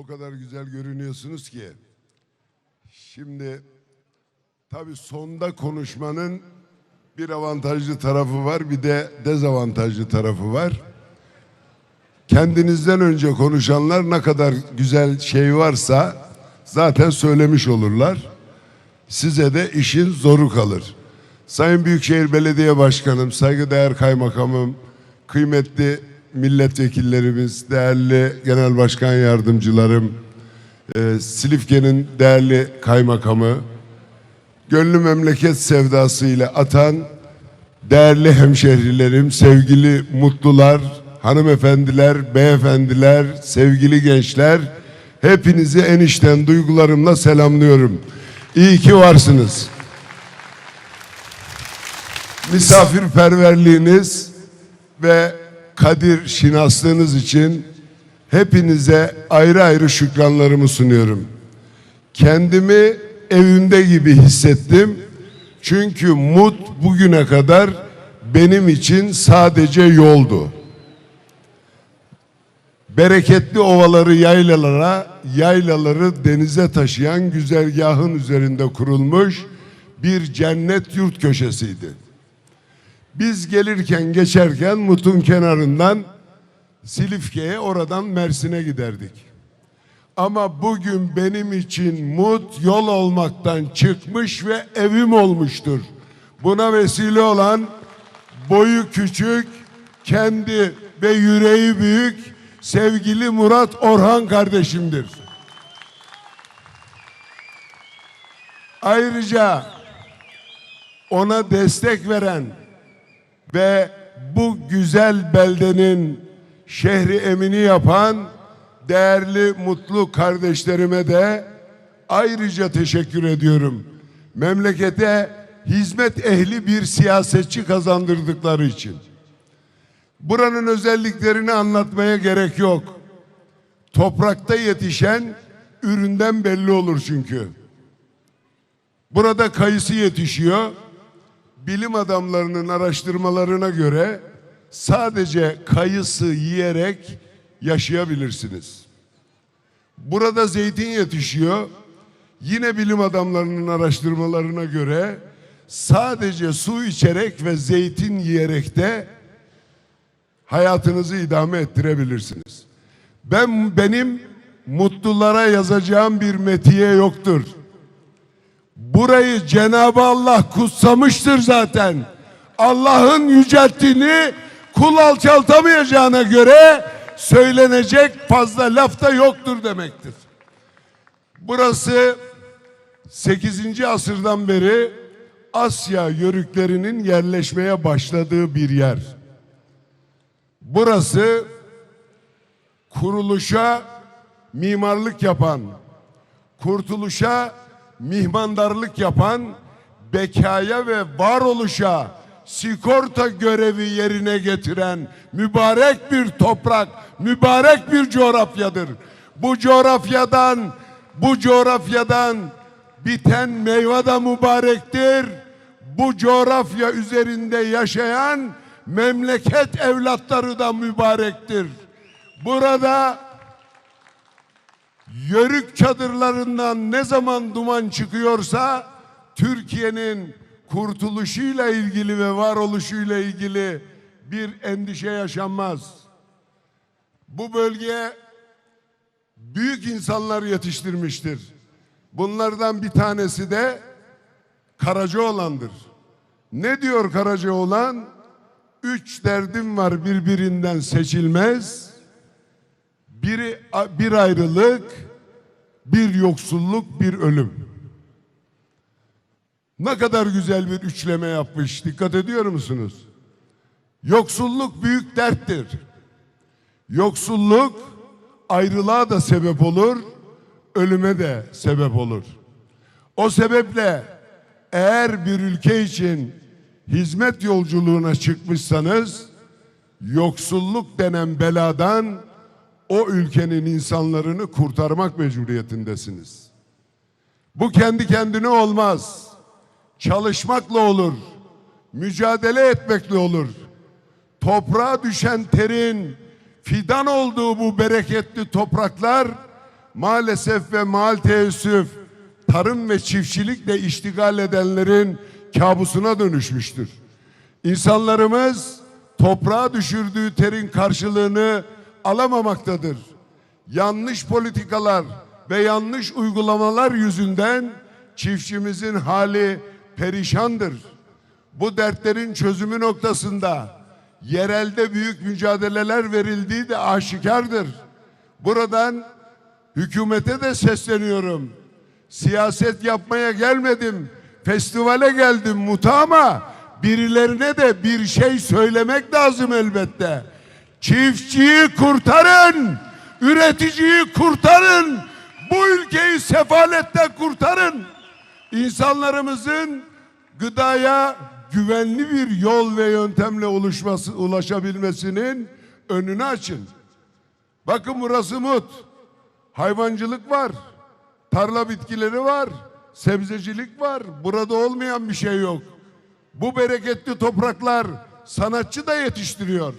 O kadar güzel görünüyorsunuz ki. Şimdi tabii sonda konuşmanın bir avantajlı tarafı var, bir de dezavantajlı tarafı var. Kendinizden önce konuşanlar ne kadar güzel şey varsa zaten söylemiş olurlar. Size de işin zoru kalır. Sayın Büyükşehir Belediye Başkanım, saygıdeğer kaymakamım, kıymetli milletvekillerimiz, değerli genel başkan yardımcılarım, e, Silifke'nin değerli kaymakamı, gönlü memleket sevdasıyla atan değerli hemşehrilerim, sevgili mutlular, hanımefendiler, beyefendiler, sevgili gençler, hepinizi en içten duygularımla selamlıyorum. İyi ki varsınız. Misafirperverliğiniz ve kadir şinaslığınız için hepinize ayrı ayrı şükranlarımı sunuyorum. Kendimi evimde gibi hissettim. Çünkü Mut bugüne kadar benim için sadece yoldu. Bereketli ovaları yaylalara, yaylaları denize taşıyan güzergahın üzerinde kurulmuş bir cennet yurt köşesiydi. Biz gelirken geçerken Mut'un kenarından Silifke'ye oradan Mersin'e giderdik. Ama bugün benim için Mut yol olmaktan çıkmış ve evim olmuştur. Buna vesile olan boyu küçük, kendi ve yüreği büyük sevgili Murat Orhan kardeşimdir. Ayrıca ona destek veren ve bu güzel beldenin şehri emini yapan değerli mutlu kardeşlerime de ayrıca teşekkür ediyorum. Memlekete hizmet ehli bir siyasetçi kazandırdıkları için. Buranın özelliklerini anlatmaya gerek yok. Toprakta yetişen üründen belli olur çünkü. Burada kayısı yetişiyor. Bilim adamlarının araştırmalarına göre sadece kayısı yiyerek yaşayabilirsiniz. Burada zeytin yetişiyor. Yine bilim adamlarının araştırmalarına göre sadece su içerek ve zeytin yiyerek de hayatınızı idame ettirebilirsiniz. Ben benim mutlulara yazacağım bir metiye yoktur. Burayı Cenab-ı Allah kutsamıştır zaten. Allah'ın yücelttiğini kul alçaltamayacağına göre söylenecek fazla laf da yoktur demektir. Burası 8. asırdan beri Asya yörüklerinin yerleşmeye başladığı bir yer. Burası kuruluşa mimarlık yapan, kurtuluşa mihmandarlık yapan, bekaya ve varoluşa sigorta görevi yerine getiren mübarek bir toprak, mübarek bir coğrafyadır. Bu coğrafyadan, bu coğrafyadan biten meyve de mübarektir. Bu coğrafya üzerinde yaşayan memleket evlatları da mübarektir. Burada yörük çadırlarından ne zaman duman çıkıyorsa Türkiye'nin kurtuluşuyla ilgili ve varoluşuyla ilgili bir endişe yaşanmaz. Bu bölge büyük insanlar yetiştirmiştir. Bunlardan bir tanesi de Karacaoğlan'dır. Ne diyor Karacaoğlan? Üç derdim var birbirinden seçilmez. Biri bir ayrılık, bir yoksulluk, bir ölüm. Ne kadar güzel bir üçleme yapmış. Dikkat ediyor musunuz? Yoksulluk büyük derttir. Yoksulluk ayrılığa da sebep olur, ölüme de sebep olur. O sebeple eğer bir ülke için hizmet yolculuğuna çıkmışsanız yoksulluk denen beladan o ülkenin insanlarını kurtarmak mecburiyetindesiniz. Bu kendi kendine olmaz. Çalışmakla olur. Mücadele etmekle olur. Toprağa düşen terin fidan olduğu bu bereketli topraklar maalesef ve maal teessüf tarım ve çiftçilikle iştigal edenlerin kabusuna dönüşmüştür. İnsanlarımız toprağa düşürdüğü terin karşılığını alamamaktadır. Yanlış politikalar ve yanlış uygulamalar yüzünden çiftçimizin hali perişandır. Bu dertlerin çözümü noktasında yerelde büyük mücadeleler verildiği de aşikardır. Buradan hükümete de sesleniyorum. Siyaset yapmaya gelmedim. Festivale geldim muta ama birilerine de bir şey söylemek lazım elbette. Çiftçiyi kurtarın, üreticiyi kurtarın, bu ülkeyi sefaletten kurtarın. İnsanlarımızın gıdaya güvenli bir yol ve yöntemle ulaşması, ulaşabilmesinin önünü açın. Bakın burası Mut. Hayvancılık var. Tarla bitkileri var. Sebzecilik var. Burada olmayan bir şey yok. Bu bereketli topraklar sanatçı da yetiştiriyor.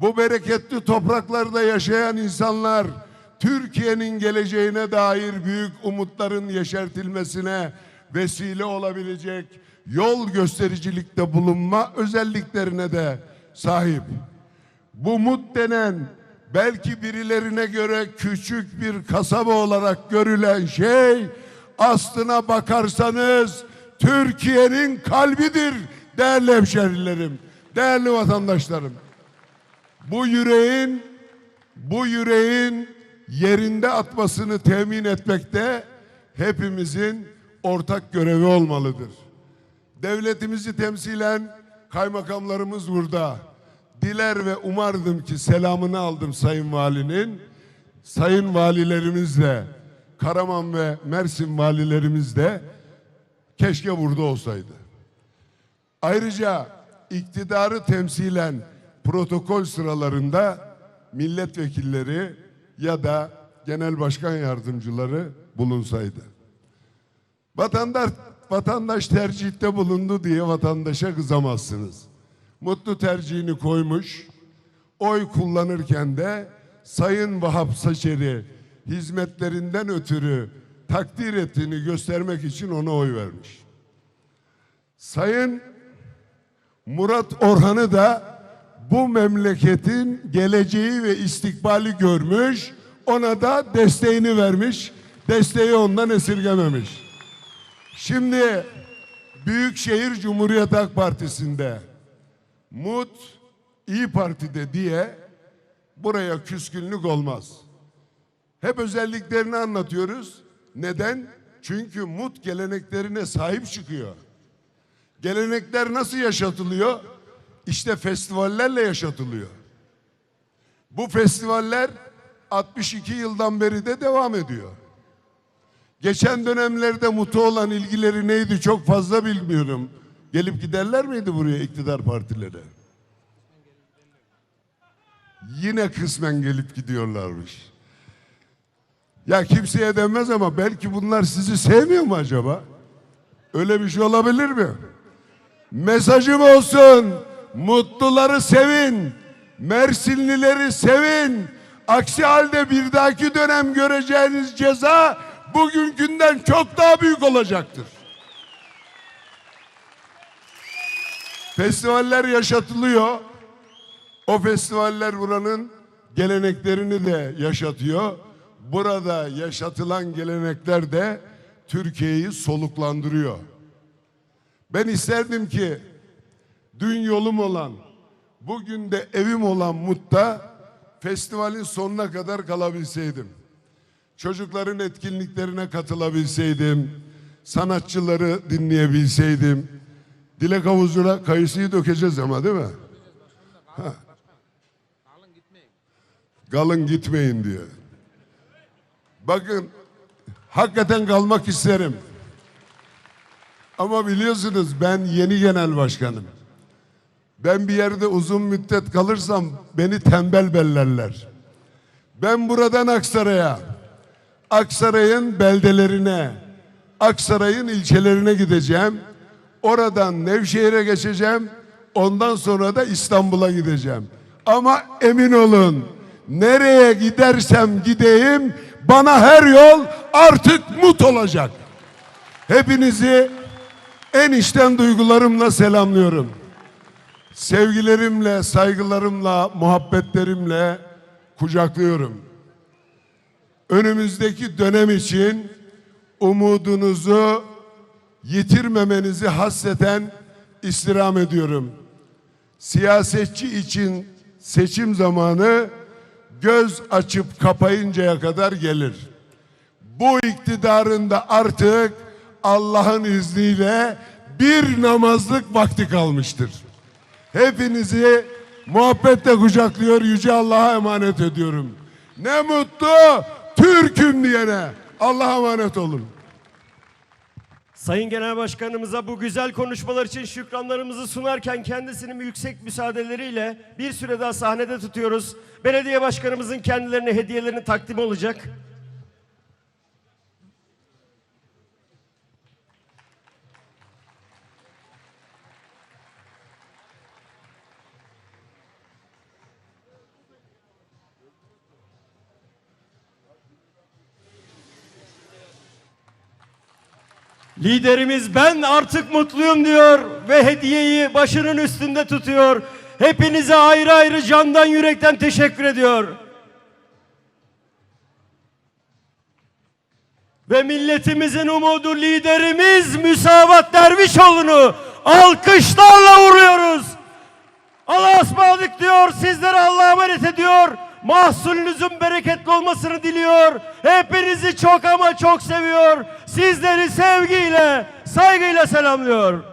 Bu bereketli topraklarda yaşayan insanlar Türkiye'nin geleceğine dair büyük umutların yeşertilmesine vesile olabilecek yol göstericilikte bulunma özelliklerine de sahip. Bu mut denen belki birilerine göre küçük bir kasaba olarak görülen şey aslına bakarsanız Türkiye'nin kalbidir değerli hemşerilerim, değerli vatandaşlarım. Bu yüreğin bu yüreğin yerinde atmasını temin etmekte hepimizin ortak görevi olmalıdır. Devletimizi temsilen kaymakamlarımız burada. Diler ve umardım ki selamını aldım Sayın Valinin. Sayın valilerimiz de Karaman ve Mersin valilerimiz de keşke burada olsaydı. Ayrıca iktidarı temsilen protokol sıralarında milletvekilleri ya da genel başkan yardımcıları bulunsaydı. Vatandaş vatandaş tercihte bulundu diye vatandaşa kızamazsınız. Mutlu tercihini koymuş. Oy kullanırken de Sayın Vahap Saçer'i hizmetlerinden ötürü takdir ettiğini göstermek için ona oy vermiş. Sayın Murat Orhan'ı da bu memleketin geleceği ve istikbali görmüş, ona da desteğini vermiş, desteği ondan esirgememiş. Şimdi Büyükşehir Cumhuriyet Halk Partisi'nde MUT İyi Parti'de diye buraya küskünlük olmaz. Hep özelliklerini anlatıyoruz. Neden? Çünkü MUT geleneklerine sahip çıkıyor. Gelenekler nasıl yaşatılıyor? İşte festivallerle yaşatılıyor. Bu festivaller 62 yıldan beri de devam ediyor. Geçen dönemlerde MUT'a olan ilgileri neydi çok fazla bilmiyorum. Gelip giderler miydi buraya iktidar partileri? Yine kısmen gelip gidiyorlarmış. Ya kimseye denmez ama belki bunlar sizi sevmiyor mu acaba? Öyle bir şey olabilir mi? Mesajım olsun. Mutluları sevin. Mersinlileri sevin. Aksi halde bir dahaki dönem göreceğiniz ceza bugünkünden çok daha büyük olacaktır. Festivaller yaşatılıyor. O festivaller buranın geleneklerini de yaşatıyor. Burada yaşatılan gelenekler de Türkiye'yi soluklandırıyor. Ben isterdim ki dün yolum olan, bugün de evim olan Mut'ta festivalin sonuna kadar kalabilseydim. Çocukların etkinliklerine katılabilseydim, sanatçıları dinleyebilseydim. Dilek havuzuna kayısıyı dökeceğiz ama değil mi? Ha. Galın gitmeyin diyor. Bakın hakikaten kalmak isterim. Ama biliyorsunuz ben yeni genel başkanım. Ben bir yerde uzun müddet kalırsam beni tembel bellerler. Ben buradan Aksaray'a, Aksaray'ın beldelerine, Aksaray'ın ilçelerine gideceğim. Oradan Nevşehir'e geçeceğim. Ondan sonra da İstanbul'a gideceğim. Ama emin olun nereye gidersem gideyim Bana her yol artık mut olacak. Hepinizi en içten duygularımla selamlıyorum. Sevgilerimle, saygılarımla, muhabbetlerimle kucaklıyorum. Önümüzdeki dönem için umudunuzu yitirmemenizi hasreten istirham ediyorum. Siyasetçi için seçim zamanı göz açıp kapayıncaya kadar gelir. Bu iktidarın da artık Allah'ın izniyle bir namazlık vakti kalmıştır. Hepinizi muhabbetle kucaklıyor Yüce Allah'a emanet ediyorum. Ne mutlu Türk'üm diyene. Allah'a emanet olun. Sayın Genel Başkanımıza bu güzel konuşmalar için şükranlarımızı sunarken kendisinin yüksek müsaadeleriyle bir süre daha sahnede tutuyoruz. Belediye başkanımızın kendilerine hediyelerini takdim olacak. Liderimiz ben artık mutluyum diyor ve hediyeyi başının üstünde tutuyor. Hepinize ayrı ayrı candan yürekten teşekkür ediyor. Ve milletimizin umudu liderimiz Müsavat Dervişoğlu'nu alkışlarla vuruyoruz. Allah'a ısmarladık diyor. Sizlere Allah'a emanet ediyor. Mahsulünüzün bereketli olmasını diliyor. Hepinizi çok ama çok seviyor. Sizleri sevgiyle, saygıyla selamlıyor.